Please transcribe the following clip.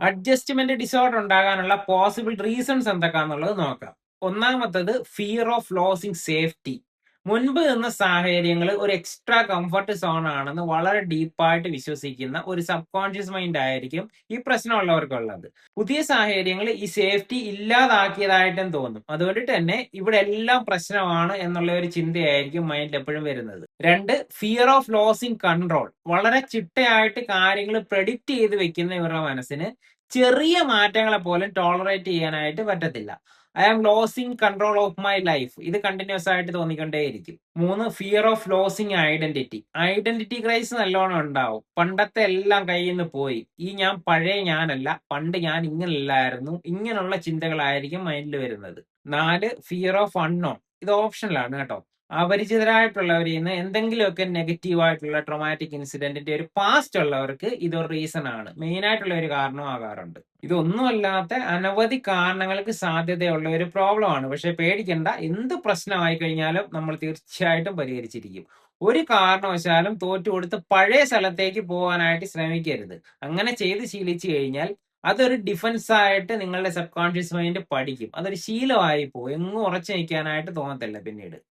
Adjustment disorder ഉണ്ടാകാനുള്ള possible reasons എന്തൊക്കെയാണെന്നുള്ളത് നോക്കാം. ഒന്നാമത്തത് ഫിയർ ഓഫ് ലോസിങ് സേഫ്റ്റി മുൻപ് നിന്ന സാഹചര്യങ്ങൾ ഒരു എക്സ്ട്രാ കംഫർട്ട് സോൺ ആണെന്ന് വളരെ ഡീപ്പായിട്ട് വിശ്വസിക്കുന്ന ഒരു സബ് കോൺഷ്യസ് മൈൻഡ് ആയിരിക്കും ഈ പ്രശ്നമുള്ളവർക്കുള്ളത്. പുതിയ സാഹചര്യങ്ങൾ ഈ സേഫ്റ്റി ഇല്ലാതാക്കിയതായിട്ടും തോന്നും. അതുകൊണ്ട് തന്നെ ഇവിടെ എല്ലാം പ്രശ്നമാണ് എന്നുള്ള ഒരു ചിന്തയായിരിക്കും മൈൻഡിൽ എപ്പോഴും വരുന്നത്. രണ്ട് ഫിയർ ഓഫ് ലോസിങ് കൺട്രോൾ വളരെ ചിട്ടയായിട്ട് കാര്യങ്ങൾ പ്രെഡിക്റ്റ് ചെയ്ത് വെക്കുന്ന ഇവരുടെ മനസ്സിന് ചെറിയ മാറ്റങ്ങളെ പോലും ടോളറേറ്റ് ചെയ്യാനായിട്ട് പറ്റത്തില്ല. I am losing control of my life ഇത് കണ്ടിന്യൂസ് ആയിട്ട് തോന്നിക്കൊണ്ടേയിരിക്കും. മൂന്ന് fear of losing identity identity crisis നല്ലോണം ഉണ്ടാവും. പണ്ടത്തെ എല്ലാം കയ്യിൽ നിന്ന് പോയി. ഈ ഞാൻ പഴയ ഞാനല്ല. പണ്ട് ഞാൻ ഇങ്ങനല്ലായിരുന്നു. ഇങ്ങനെയുള്ള ചിന്തകളായിരിക്കും മൈൻഡിൽ വരുന്നത്. നാല് ഫിയർ ഓഫ് അൺനോൺ ഇത് ഓപ്ഷനിലാണ് കേട്ടോ. അപരിചിതരായിട്ടുള്ളവരിൽ നിന്ന് എന്തെങ്കിലുമൊക്കെ നെഗറ്റീവ് ആയിട്ടുള്ള ട്രോമാറ്റിക് ഇൻസിഡന്റിന്റെ ഒരു പാസ്റ്റ് ഉള്ളവർക്ക് ഇതൊരു റീസൺ ആണ്. മെയിൻ ആയിട്ടുള്ള ഒരു കാരണമാകാറുണ്ട് ഇതൊന്നുമല്ലാത്ത അനവധി കാരണങ്ങൾക്ക് സാധ്യതയുള്ള ഒരു പ്രോബ്ലം ആണ്. പക്ഷെ പേടിക്കണ്ട എന്ത് പ്രശ്നമായി കഴിഞ്ഞാലും നമ്മൾ തീർച്ചയായിട്ടും പരിഹരിച്ചിരിക്കും. ഒരു കാരണവശാലും തോറ്റു കൊടുത്ത് പഴയ സ്ഥലത്തേക്ക് പോകാനായിട്ട് ശ്രമിക്കരുത്. അങ്ങനെ ചെയ്ത് ശീലിച്ചു കഴിഞ്ഞാൽ അതൊരു ഡിഫൻസ് ആയിട്ട് നിങ്ങളുടെ സബ് കോൺഷ്യസ് മൈൻഡ് പഠിക്കും. അതൊരു ശീലമായി പോകും എങ്ങും ഉറച്ചു നിൽക്കാനായിട്ട് തോന്നത്തില്ല പിന്നീട്.